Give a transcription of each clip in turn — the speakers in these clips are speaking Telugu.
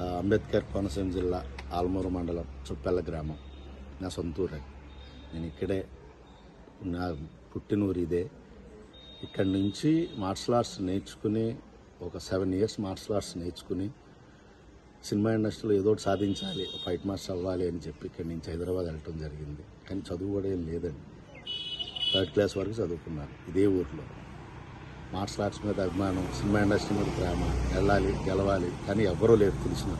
అంబేద్కర్ కోనసీమ జిల్లా ఆల్మూరు మండలం చుప్పెల్ల గ్రామం. నా సొంతూరు అది. నేను ఇక్కడే నా పుట్టినూరు ఇదే. ఇక్కడి నుంచి మార్షల్ ఆర్ట్స్ నేర్చుకుని ఒక సెవెన్ ఇయర్స్ మార్షల్ ఆర్ట్స్ నేర్చుకుని సినిమా ఇండస్ట్రీలో ఏదో ఒకటి సాధించాలి ఫైట్ మాస్టర్ అవ్వాలి అని చెప్పి ఇక్కడి నుంచి హైదరాబాద్ వెళ్ళటం జరిగింది. కానీ చదువు కూడా ఏం లేదండి. థర్డ్ క్లాస్ వరకు చదువుకున్నాను ఇదే ఊర్లో. మార్షల్ ఆర్ట్స్ మీద అభిమానం సినిమా ఇండస్ట్రీ మీద ప్రేమ వెళ్ళాలి గెలవాలి కానీ ఎవ్వరూ లేరు తెలిసిన.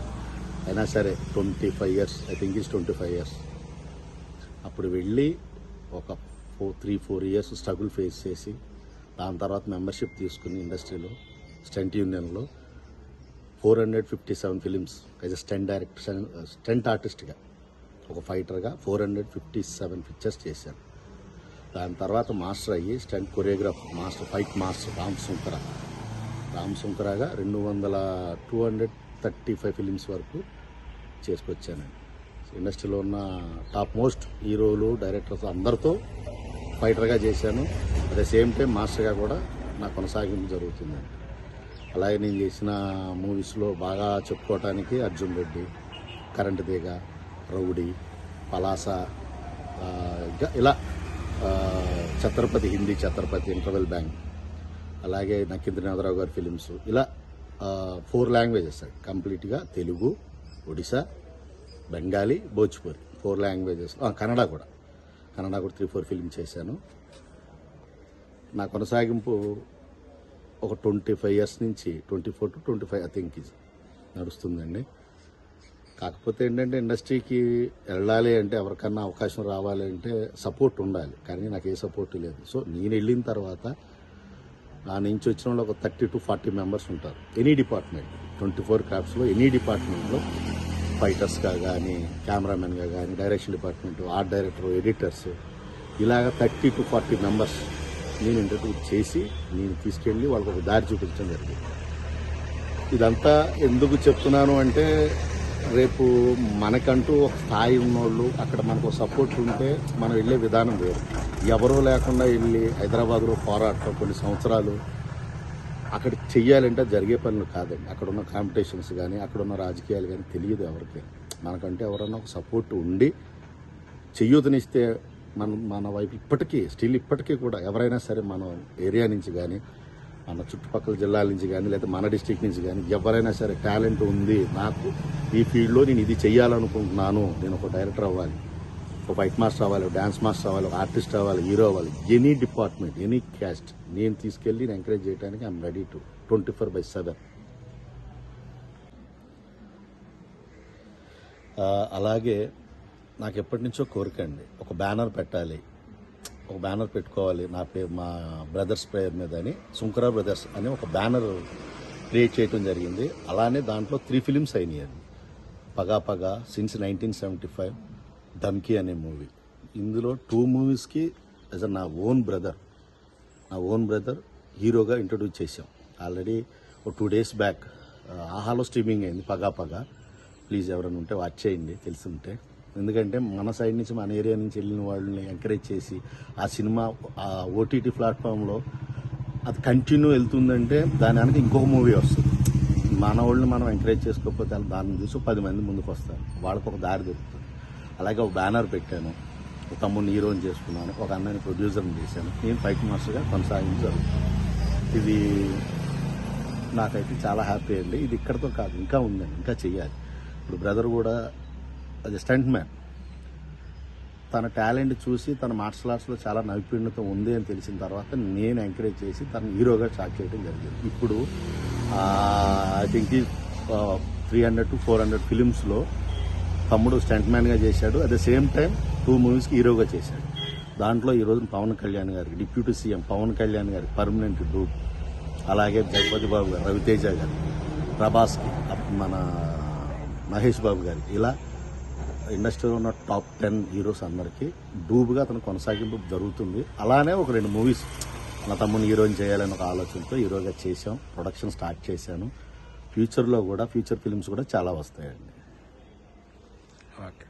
అయినా సరే twenty five years I think is twenty five years. అప్పుడు వెళ్ళి ఒక four three four years struggle face చేసి దాని తర్వాత మెంబర్షిప్ తీసుకుని ఇండస్ట్రీలో స్టెంట్ యూనియన్లో four hundred fifty seven films as a stunt director stunt ఆర్టిస్ట్గా ఒక ఫైటర్గా four hundred fifty seven pictures చేశాను దాని తర్వాత మాస్టర్ అయ్యి stunt choreograph master fight master Ram Sunkara Ram సుంకరగా రెండు వందల two hundred thirty five films వరకు చేసుకొచ్చానండి. ఇండస్ట్రీలో ఉన్న టాప్ మోస్ట్ హీరోలు డైరెక్టర్స్ అందరితో ఫైటర్గా చేశాను. అట్ ద సేమ్ టైం మాస్టర్గా కూడా నా కొనసాగింపు జరుగుతుందండి. అలాగే నేను చేసిన మూవీస్లో బాగా చెప్పుకోవటానికి అర్జున్ రెడ్డి కరెంట్ తీగ రౌడీ పలాస ఇంకా ఇలా ఛత్రపతి హిందీ ఛత్రపతి ఇంటర్వెల్ బ్యాంక్ అలాగే నకేంద్రనాథరావు గారి ఫిలిమ్స్ ఇలా ఫోర్ లాంగ్వేజెస్ కంప్లీట్గా తెలుగు ఒడిశా బెంగాలీ భోజ్పూరి. ఫోర్ లాంగ్వేజెస్ కన్నడ కూడా. కన్నడ కూడా త్రీ ఫోర్ ఫిలిం చేశాను. నా కొనసాగింపు ఒక ట్వంటీ ఫైవ్ ఇయర్స్ నుంచి twenty four to twenty five I think ఇది నడుస్తుందండి. కాకపోతే ఏంటంటే ఇండస్ట్రీకి వెళ్ళాలి అంటే ఎవరికన్నా అవకాశం రావాలి అంటే సపోర్ట్ ఉండాలి. కానీ నాకు ఏ సపోర్ట్ లేదు. సో నేను వెళ్ళిన తర్వాత నా నుంచి వచ్చిన వాళ్ళు ఒక థర్టీ టు ఫార్టీ మెంబర్స్ ఉంటారు. ఎనీ డిపార్ట్మెంట్ ట్వంటీ ఫోర్ క్రాఫ్ట్స్లో ఎనీ డిపార్ట్మెంట్లో ఫైటర్స్గా కానీ కెమెరామెన్గా కానీ direction department art director editors ఇలాగ థర్టీ టు ఫార్టీ మెంబర్స్ నేను ఇంటర్వ్యూ చేసి నేను తీసుకెళ్ళి వాళ్ళకి ఒక దారి చూపించడం జరిగింది. ఇదంతా ఎందుకు చెప్తున్నాను అంటే రేపు మనకంటూ ఒక స్థాయి ఉన్నోళ్ళు అక్కడ మనకు సపోర్ట్ ఉంటే మనం వెళ్ళే విధానం వేరు. ఎవరూ లేకుండా వెళ్ళి హైదరాబాద్లో పోరాటం కొన్ని సంవత్సరాలు అక్కడ చెయ్యాలంటే జరిగే పనులు కాదండి. అక్కడ ఉన్న కాంపిటీషన్స్ కానీ అక్కడ ఉన్న రాజకీయాలు కానీ తెలియదు ఎవరికి. మనకంటే ఎవరన్నా ఒక సపోర్ట్ ఉండి చెయ్యూతనిస్తే మన మన వైపు ఇప్పటికీ స్టిల్ ఇప్పటికీ కూడా ఎవరైనా సరే మన ఏరియా నుంచి కానీ మన చుట్టుపక్కల జిల్లాల నుంచి కానీ లేదా మన డిస్టిక్ నుంచి కానీ ఎవరైనా సరే టాలెంట్ ఉంది నాకు ఈ ఫీల్డ్లో నేను ఇది చేయాలనుకుంటున్నాను నేను ఒక డైరెక్టర్ అవ్వాలి ఒక ఫైట్ మాస్టర్ అవ్వాలి డాన్స్ మాస్టర్ అవ్వాలి ఒక ఆర్టిస్ట్ అవ్వాలి హీరో అవ్వాలి. ఎనీ డిపార్ట్మెంట్ ఎనీ క్యాస్ట్ నేను తీసుకెళ్ళి నేను ఎంకరేజ్ చేయడానికి I'm ready to twenty four by seven. అలాగే నాకు ఎప్పటి నుంచో కోరిక అండి ఒక బ్యానర్ పెట్టాలి ఒక బ్యానర్ పెట్టుకోవాలి. నా పేరు మా బ్రదర్స్ పేరు మీద అని సుంకరా బ్రదర్స్ అని ఒక బ్యానర్ క్రియేట్ చేయడం జరిగింది. అలానే దాంట్లో త్రీ ఫిలిమ్స్ అయినాయండి Paga Paga since nineteen seventy five Dhamki అనే మూవీ. ఇందులో టూ మూవీస్కి యాజ్ నా ఓన్ బ్రదర్ నా ఓన్ బ్రదర్ హీరోగా ఇంట్రడ్యూస్ చేశాం. ఆల్రెడీ ఒక టూ డేస్ బ్యాక్ ఆహాలో స్ట్రీమింగ్ అయింది పగా పగా. ప్లీజ్ ఎవరైనా ఉంటే వాచ్ చేయండి తెలిసి ఉంటే. ఎందుకంటే మన సైడ్ నుంచి మన ఏరియా నుంచి వెళ్ళిన వాళ్ళని ఎంకరేజ్ చేసి ఆ సినిమా ఆ ఓటీటీ ప్లాట్ఫామ్లో అది కంటిన్యూ వెళ్తుందంటే దాని వెనక ఇంకొక మూవీ వస్తుంది. మన వాళ్ళని మనం ఎంకరేజ్ చేసుకోకపోతే దాన్ని చూసి పది మంది ముందుకు వస్తారు. వాళ్ళకి ఒక దారి దొరుకుతుంది. అలాగే ఒక బ్యానర్ పెట్టాను. ఒక తమ్ముడిని హీరోని చేసుకున్నాను. ఒక అన్నని ప్రొడ్యూసర్ని చేశాను. నేను ఫైట్ మాస్టర్గా కొనసాగించాను ఇది నాకైతే చాలా హ్యాపీ అండి. ఇది ఇక్కడితో కాదు ఇంకా ఉందండి. ఇంకా చెయ్యాలి. ఇప్పుడు బ్రదర్ కూడా అది స్టంట్ మ్యాన్. తన టాలెంట్ చూసి తన మార్షల్ ఆర్ట్స్లో చాలా నైపుణ్యత ఉంది అని తెలిసిన తర్వాత నేను ఎంకరేజ్ చేసి తను హీరోగా స్టార్ట్ చేయడం జరిగింది. ఇప్పుడు I think three hundred to four hundred ఫిలిమ్స్లో తమ్ముడు స్టంట్ మ్యాన్గా చేశాడు. At the same time two మూవీస్కి హీరోగా చేశాడు. దాంట్లో ఈరోజు పవన్ కళ్యాణ్ గారికి డిప్యూటీ సీఎం పవన్ కళ్యాణ్ గారి పర్మనెంట్ డూప్ అలాగే జగపతి బాబు గారు రవితేజ గారు ప్రభాస్కి మన మహేష్ బాబు గారికి ఇలా ఇండస్ట్రీలో ఉన్న టాప్ టెన్ హీరోస్ అందరికీ డూబ్గా అతను కొనసాగింపు జరుగుతుంది. అలానే ఒక రెండు మూవీస్ నా తమ్ముని హీరోయిన్ చేయాలని ఒక ఆలోచనతో హీరోగా చేశాం. ప్రొడక్షన్ స్టార్ట్ చేశాను. ఫ్యూచర్లో కూడా ఫ్యూచర్ ఫిలిమ్స్ కూడా చాలా వస్తాయండి. ఓకే.